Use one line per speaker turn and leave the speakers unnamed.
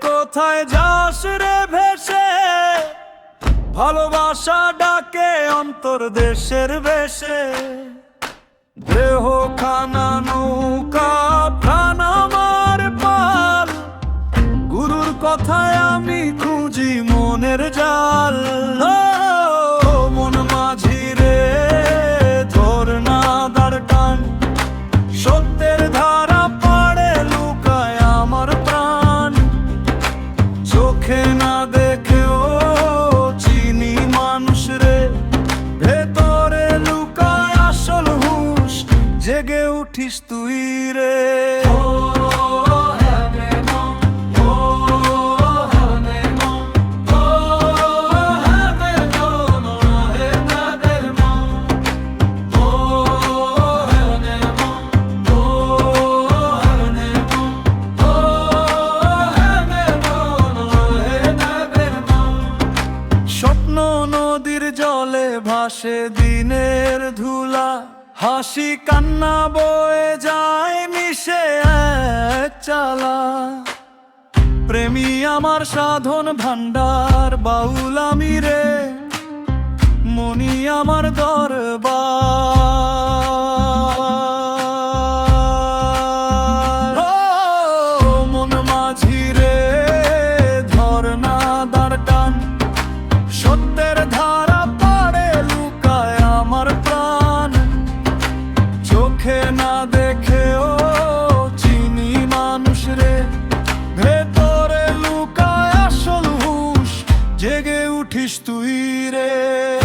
কোথায় যাস রে ভেসে? ভালোবাসা ডাকে অন্তর দেশের বেশে। দেহ খানা নৌকা, প্রাণ আমার পাল। গুরুর কথায় আমি খুঁজি মনের জাল। জেগে উঠিস তুই রে। স্বপ্ন নদীর জলে ভাসে দিনের ধুলা। হাসি কান্না বয়ে যায়, মিশে চালা। প্রেমী আমার সাধন ভান্ডার বাউল আমি রে। মনি আমার দরবার। জেগে উঠিস তুই রে।